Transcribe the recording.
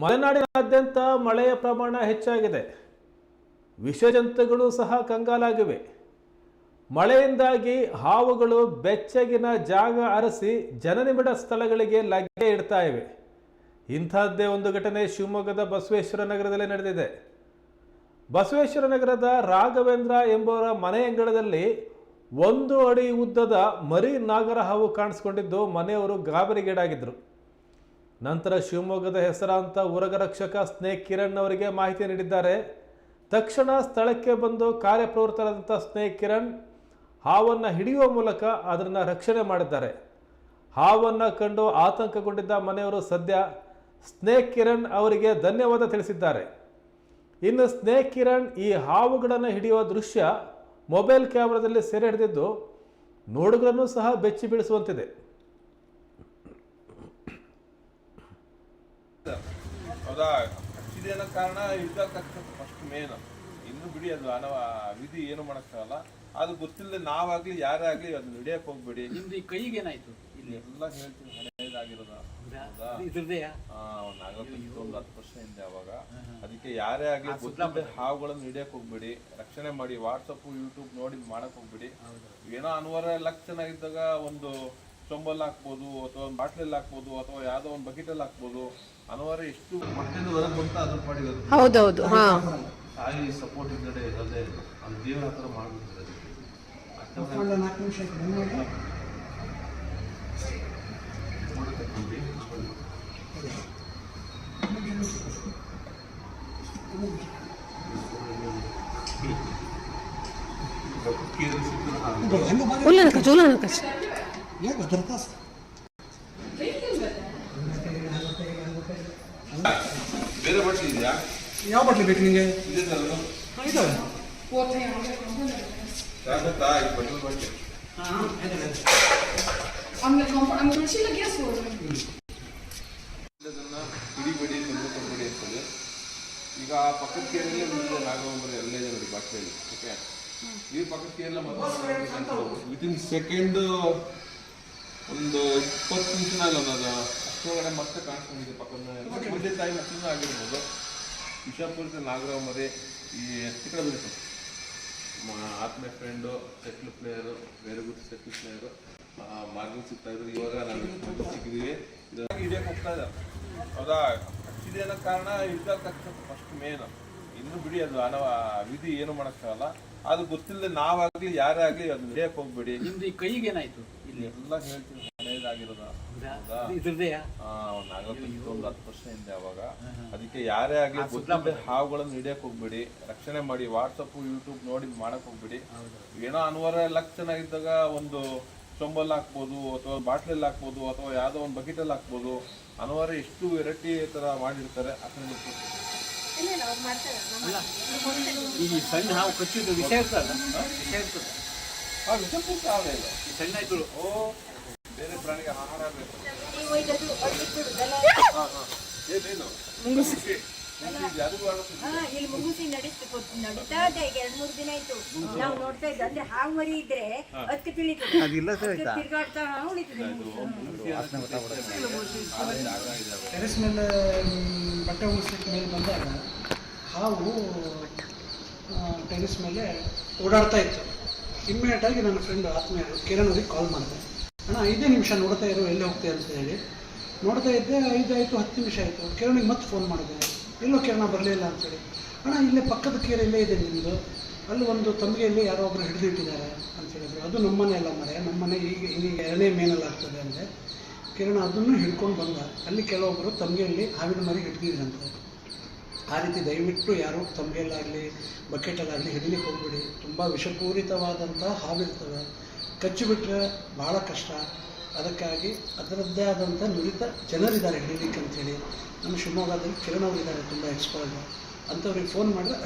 ಮಲೆನಾಡಿನಾದ್ಯಂತ ಮಳೆಯ ಪ್ರಮಾಣ ಹೆಚ್ಚಾಗಿದೆ. ವಿಷಜಂತುಗಳು ಸಹ ಕಂಗಾಲಾಗಿವೆ. ಮಳೆಯಿಂದಾಗಿ ಹಾವುಗಳು ಬೆಚ್ಚಗಿನ ಜಾಗ ಅರಸಿ ಜನನಿಬಿಡ ಸ್ಥಳಗಳಿಗೆ ಲಗ್ಗೆ ಇಡ್ತಾ ಇವೆ. ಇಂಥದ್ದೇ ಒಂದು ಘಟನೆ ಶಿವಮೊಗ್ಗದ ಬಸವೇಶ್ವರ ನಗರದಲ್ಲಿ ನಡೆದಿದೆ. ಬಸವೇಶ್ವರ ನಗರದ ರಾಘವೇಂದ್ರ ಎಂಬುವರ ಮನೆ ಅಂಗಳದಲ್ಲಿ ಒಂದು ಅಡಿ ಉದ್ದದ ಮರಿ ನಾಗರ ಹಾವು ಕಾಣಿಸ್ಕೊಂಡಿದ್ದು ಮನೆಯವರು ಗಾಬರಿಗೀಡಾಗಿದ್ದರು ನಂತರ ಶಿವಮೊಗ್ಗದ ಹೆಸರಾಂತ ಉರಗರಕ್ಷಕ ಸ್ನೇಹ್ ಕಿರಣ್ ಅವರಿಗೆ ಮಾಹಿತಿ ನೀಡಿದ್ದಾರೆ. ತಕ್ಷಣ ಸ್ಥಳಕ್ಕೆ ಬಂದು ಕಾರ್ಯಪ್ರವೃತ್ತರಾದಂಥ ಸ್ನೇಹ್ ಕಿರಣ್ ಹಾವನ್ನು ಹಿಡಿಯುವ ಮೂಲಕ ಅದನ್ನು ರಕ್ಷಣೆ ಮಾಡಿದ್ದಾರೆ. ಹಾವನ್ನು ಕಂಡು ಆತಂಕಗೊಂಡಿದ್ದ ಮನೆಯವರು ಸದ್ಯ ಸ್ನೇಹ್ ಕಿರಣ್ ಅವರಿಗೆ ಧನ್ಯವಾದ ತಿಳಿಸಿದ್ದಾರೆ. ಇನ್ನು ಸ್ನೇಹ್ ಕಿರಣ್ ಈ ಹಾವುಗಳನ್ನು ಹಿಡಿಯುವ ದೃಶ್ಯ ಮೊಬೈಲ್ ಕ್ಯಾಮ್ರಾದಲ್ಲಿ ಸೆರೆ ಹಿಡಿದಿದ್ದು ನೋಡುಗರನ್ನು ಸಹ ಬೆಚ್ಚಿ ಬೀಳಿಸುವಂತಿದೆ ಹೌದಾ? ಹಚ್ಚಿದೆ ಅನ್ನೋ ಕಾರಣ ಇದ್ದಕ್ಕಾಗ್ತದೆ ಫಸ್ಟ್ ಮೇನ್ ಇನ್ನು ಬಿಡಿ ಅದು ಅನವ ವಿಧಿ ಏನು ಮಾಡಕ್ಕಾಗಲ್ಲ. ಅದು ಗೊತ್ತಿಲ್ಲದೆ ನಾವಾಗ್ಲಿ ಯಾರೇ ಆಗ್ಲಿ ಅದನ್ನ ಹಿಡಿಯಕ್ ಹೋಗ್ಬೇಡಿ. ನಿಮ್ದು ಈ ಕೈಗೆ ಏನಾಯ್ತು? ಎಲ್ಲ ಹೇಳ್ತೀನಿ ಹಳೇದಾಗಿರೋದ. ಹೌದಾ? ಆ, ಒಂದ್ ನಾಲ್ವತ್ತು ಒಂದು ಹತ್ತು ವರ್ಷ ಹಿಂದೆ ಅವಾಗ. ಅದಕ್ಕೆ ಯಾರೇ ಆಗ್ಲಿ ಗೊತ್ತಿಲ್ಲದೆ ಹಾವುಗಳನ್ನು ಹಿಡಿಯಕ್ ಹೋಗ್ಬೇಡಿ. ರಕ್ಷಣೆ ಮಾಡಿ ವಾಟ್ಸಪ್ ಯೂಟ್ಯೂಬ್ ನೋಡಿ ಮಾಡಕ್ ಹೋಗ್ಬೇಡಿ. ಏನೋ ಅನ್ವರ ಲಕ್ಷಣ ಇದ್ದಾಗ ಒಂದು ಚೊಂಬಲ್ ಹಾಕ್ಬೋದು ಅಥವಾ ಒಂದು ಬಾಟ್ಲಲ್ಲಿ ಹಾಕ್ಬೋದು ಅಥವಾ ಯಾವ್ದೋ ಒಂದು ಬಕೆಟಲ್ಲಿ ಹಾಕ್ಬೋದು. ಅನಿವಾರ್ಯ ಎಷ್ಟು ಮಟ್ಟಿಂದ ಹೊರಗೆ ಬಂತ ಅದ್ರ ಪಾಡಿಗೆ ಅದು ಹೌದೌದು ಹಾ. ತಾಯಿ ಸಪೋರ್ಟ್ ಇದ್ದಡೆ ಇರೋದೇ ಅದು ದೇವ್ರ ಹತ್ರ ನಕಚ ಉಲ್ಲ ನಕಚ ಬೇರೆ ಬಟ್ಲಿ ಇದೆಯಾ? ಯಾವ ಬಟ್ಲಿ ಬೇಕು ನಿಮಗೆ ಇದೆ ಇದಾವೆ? ಸಾಕತ್ತಾ ಈ ಹಿಡಿಬೇಡಿ ಅಂತೇಳಿ. ಈಗ ಆ ಪಕ್ಕದ ಕೇರಳಲ್ಲೇ ಮುಂದೆ ನಾಗವಂಬರ ಎಲ್ಲ ಇದೆ ನೋಡಿ ಬಾಟ್ಲಿಯಲ್ಲಿ ಓಕೆ ಈ ಪಕ್ಕದ ಕೇರಳ ವಿತಿನ್ ಸೆಕೆಂಡ್ ಒಂದು ಇಪ್ಪತ್ತು ನಿಮಿಷ ಅಲ್ಲ ಅದು. ಅಷ್ಟೊಳಗಡೆ ಮತ್ತೆ ಕಾಣಿಸ್ಕೊಂಡಿದೆ ಪಕ್ಕದ ಮಧ್ಯೆ ತಾಯಿ ಮಕ್ಕಳನ್ನ ಆಗಿರ್ಬೋದು. ವಿಷಾಪುರದ ನಾಗರಾವ್ ಈ ಹೆಚ್ಚು ಕಡೆ ಬಂದಿತ್ತು ಆತ್ಮೀಯ friend settle player very good settle player ಮಾರ್ಗ ಸಿಗ್ತಾ ಇದ್ರು ಇವಾಗ ನಾನು ಸಿಕ್ಕಿದೀವಿ ಇದೇ ಹಿಡಿಯಕ್ಕೆ ಹೋಗ್ತಾ ಇದ್ದಾರೆ ಹೌದಾ? ಹಚ್ಚಿದೆ ಅನ್ನೋ ಕಾರಣ ಇದ್ದಕ್ಕಾಗ್ತದೆ ಫಸ್ಟ್ ಮೇನ್ ಇನ್ನು ಬಿಡಿ ಅದು ಅನವ ವಿಧಿ ಏನು ಮಾಡೋಕ್ಕಾಗಲ್ಲ. ಅದು ಗೊತ್ತಿಲ್ಲದೆ ನಾವಾಗ್ಲಿ ಯಾರೇ ಆಗ್ಲಿ ಅದನ್ನ ಹಿಡಿಯಕ್ಕೆ ಹೋಗ್ಬೇಡಿ. ನಿಮ್ದು ಈ ಕೈಗೆ ಏನಾಯ್ತು? ಇಲ್ಲಿ ಎಲ್ಲ ಹೇಳ್ತೀನಿ ಮನೆಯದಾಗಿರೋದು ಒಂದ್ ಒಂದು ಹತ್ತು ವರ್ಷ ಹಿಂದೆ ಅವಾಗ. ಅದಕ್ಕೆ ಯಾರೇ ಆಗ್ಲಿ ಗೊತ್ತಿಲ್ಲದೆ ಹಾವುಗಳನ್ನು ಹಿಡಿಯಕ್ ಹೋಗ್ಬೇಡಿ. ರಕ್ಷಣೆ ಮಾಡಿ ವಾಟ್ಸಪ್ ಯೂಟ್ಯೂಬ್ ನೋಡಿ ಮಾಡಕ್ ಹೋಗ್ಬೇಡಿ. ಏನೋ ಅನ್ವರ ಲಕ್ಷಣ ಇದ್ದಾಗ ಒಂದು ಚೊಂಬಲ್ ಹಾಕ್ಬೋದು ಅಥವಾ ಬಾಟ್ಲಲ್ಲಿ ಹಾಕ್ಬೋದು ಅಥವಾ ಯಾವ್ದೋ ಒಂದು ಬಕೆಟಲ್ಲಿ ಹಾಕ್ಬೋದು. ಅನಿವಾರ್ಯ ಎಷ್ಟು ವೆರೈಟಿ ತರ ಮಾಡಿರ್ತಾರೆ ಅದನ್ನ ಈ ಸಣ್ಣ ಹಾವು ಕಚ್ಚಿದ್ದು ವಿಷಯ ಇರ್ತದ ವಿಷ ಇರ್ತದ. ಆ ವಿಷಪೂರಿತ ಸಣ್ಣ ಆಯ್ತು ಓ ಪ್ರಾಣಿಗೆ ಆಹಾರ ಬೇಕು. ಏನೇನು ಮುಂಗುಸಿ. ಇಲ್ಲಿ ಮುಗುಸಿ ನಡೀತು ನಡೀತಾ ಇದೆ ಈಗ ಎರಡ್ ಮೂರ್ ದಿನ ಆಯ್ತು. ನಾವು ನೋಡ್ತಾ ಇದ್ದೆ ಅಂದ್ರೆ ಹಾವು ಮರಿ ಇದ್ರೆ ಅದಕ್ಕೆ ತಿಳಿತದೆ ಅದಕ್ಕೆ ತಿರ್ಗಾಡ್ತಾ ಉಳಿತದೆ ಟೆರೆಸ್ ಮೇಲೆ ಬಟ್ಟೆ ಒಣಗಿಸ್ಲಿಕ್ಕೆ ಮೇಲೆ ಬಂದಾಗ ಹಾವು ಟೆರೆಸ್ ಮೇಲೆ ಓಡಾಡ್ತಾ ಇತ್ತು. ಇಮ್ಮಿಡಿಯೇಟಾಗಿ ನನ್ನ ಫ್ರೆಂಡ್ ಆತ್ಮೀಯರು ಕಿರಣ್ ಅವ್ರಿಗೆ ಕಾಲ್ ಮಾಡಿದೆ. ಅಣ್ಣ, ಐದೇ ನಿಮಿಷ ನೋಡ್ತಾ ಇರೋ, ಎಲ್ಲಿ ಹೋಗ್ತೀಯ ಅಂತ ಹೇಳಿ. ನೋಡ್ತಾ ಇದ್ದೆ ಐದಾಯಿತು ಹತ್ತು ನಿಮಿಷ ಆಯಿತು. ಕಿರಣಿಗೆ ಮತ್ತೆ ಫೋನ್ ಮಾಡಿದೆ. ಎಲ್ಲೋ ಕಿರಣ ಬರಲಿಲ್ಲ ಅಂತೇಳಿ ಅಣ್ಣ, ಇಲ್ಲೇ ಪಕ್ಕದ ಕೇರೆ ಇಲ್ಲೇ ಇದೆ ನಿಮ್ಮದು ಅಲ್ಲಿ ಒಂದು ತಂಬಿಗೆಯಲ್ಲಿ ಯಾರೋ ಒಬ್ಬರು ಹಿಡಿದಿಟ್ಟಿದ್ದಾರೆ ಅಂತ ಹೇಳಿದ್ರು. ಅದು ನಮ್ಮನೆ ಅಲ್ಲ ಮರೆ. ನಮ್ಮನೆ ಈಗ ಈಗ ಎರಡನೇ ಮೇನಲ್ಲಿ ಆಗ್ತದೆ ಅಂದರೆ ಕಿರಣ ಅದನ್ನು ಹಿಡ್ಕೊಂಡು ಬಂದ. ಅಲ್ಲಿ ಕೆಲವೊಬ್ಬರು ತಂಬಿಯಲ್ಲಿ ಹಾವಿನ ಮರಿ ಹಿಡ್ದಿದ್ರಂತೆ. ಆ ರೀತಿ ದಯವಿಟ್ಟು ಯಾರು ತಂಬಿಯಲ್ಲಾಗಲಿ ಬಕೆಟಲ್ಲಾಗಲಿ ಹಿಡಿಲಿಕ್ಕೆ ಹೋಗ್ಬಿಡಿ. ತುಂಬ ವಿಷಪೂರಿತವಾದಂಥ ಹಾವಿರ್ತವೆ ಕಚ್ಚಿಬಿಟ್ರೆ ಭಾಳ ಕಷ್ಟ. ಅದಕ್ಕಾಗಿ ಅದರದ್ದೇ ಆದಂಥ ನುರಿತ ಜನರಿದ್ದಾರೆ ಹಿಡೀಲಿಕ್ಕೆ ಅಂತೇಳಿ. ನಮ್ಮ ಶಿವಮೊಗ್ಗದಲ್ಲಿ ಕಿರಣ್ ಅವರಿದ್ದಾರೆ, ತುಂಬ ಎಕ್ಸ್ಪರ್ಟ್ ಅಂಥವ್ರಿಗೆ ಫೋನ್ ಮಾಡಿದ್ರೆ